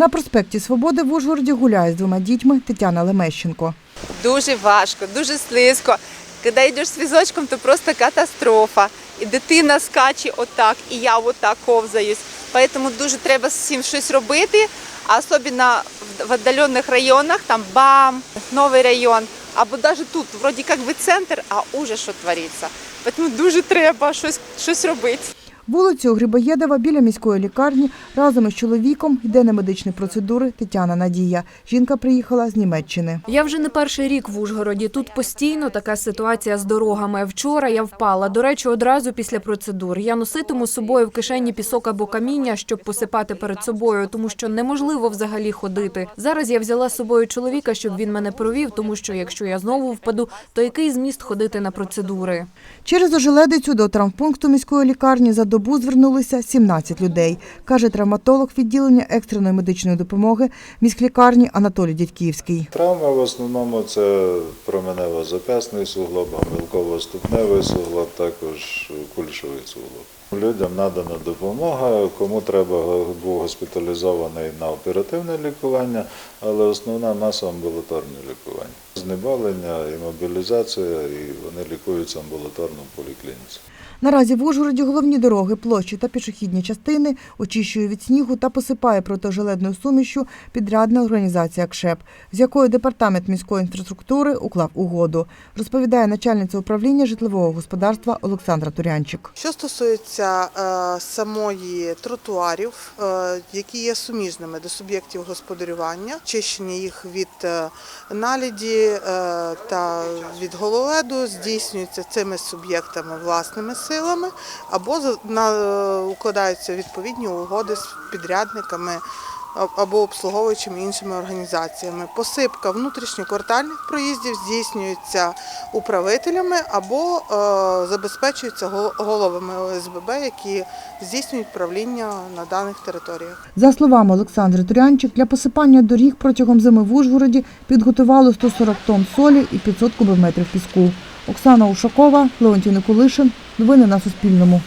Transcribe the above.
На проспекті Свободи в Ужгороді гуляє з двома дітьми Тетяна Лемещенко. Дуже важко, дуже слизько. Коли йдеш з візочком, то просто катастрофа. І дитина скаче отак, і я отак ковзаюсь. Тому дуже треба цим щось робити, а особливо в віддалених районах, там БАМ, новий район, або навіть тут, вроді як би центр, а уже що твориться. Тому дуже треба щось, щось робити. Вулицю Грибоєдова біля міської лікарні разом із чоловіком йде на медичні процедури Тетяна Надія. Жінка приїхала з Німеччини. Я вже не перший рік в Ужгороді. Тут постійно така ситуація з дорогами. Вчора я впала. До речі, одразу після процедур. Я носитиму з собою в кишені пісок або каміння, щоб посипати перед собою, тому що неможливо взагалі ходити. Зараз я взяла з собою чоловіка, щоб він мене провів, тому що якщо я знову впаду, то який зміст ходити на процедури? Через ожеледицю до травмпункту міської лікарні за добу звернулися 17 людей, каже травматолог відділення екстреної медичної допомоги міськлікарні Анатолій Дядьківський. Травми в основному це променево-запясний суглоб, гомілково-ступневий суглоб, також кульшовий суглоб. Людям надана допомога, кому треба був госпіталізований на оперативне лікування, але основна маса амбулаторне лікування. Знеболення, імобілізація, і вони лікуються амбулаторно в поліклініці. Наразі в Ужгороді головні дороги, площі та пішохідні частини очищує від снігу та посипає протижеледною сумішю підрядна організація КШЕП, з якою департамент міської інфраструктури уклав угоду, розповідає начальниця управління житлового господарства Олександра Турянчик. Що стосується е, самої тротуарів, е, які є суміжними до суб'єктів господарювання, чищення їх від е, наліді та від гололеду здійснюється цими суб'єктами власними силами, або укладаються відповідні угоди з підрядниками або обслуговуючими іншими організаціями. Посипка внутрішньоквартальних проїздів здійснюється управителями або е, забезпечується головами ОСББ, які здійснюють правління на даних територіях. За словами Олександри Турянчик, для посипання доріг протягом зими в Ужгороді підготували 140 тонн солі і 500 кубометрів піску. Оксана Ушакова, Леонтій Никулишин. Новини на Суспільному.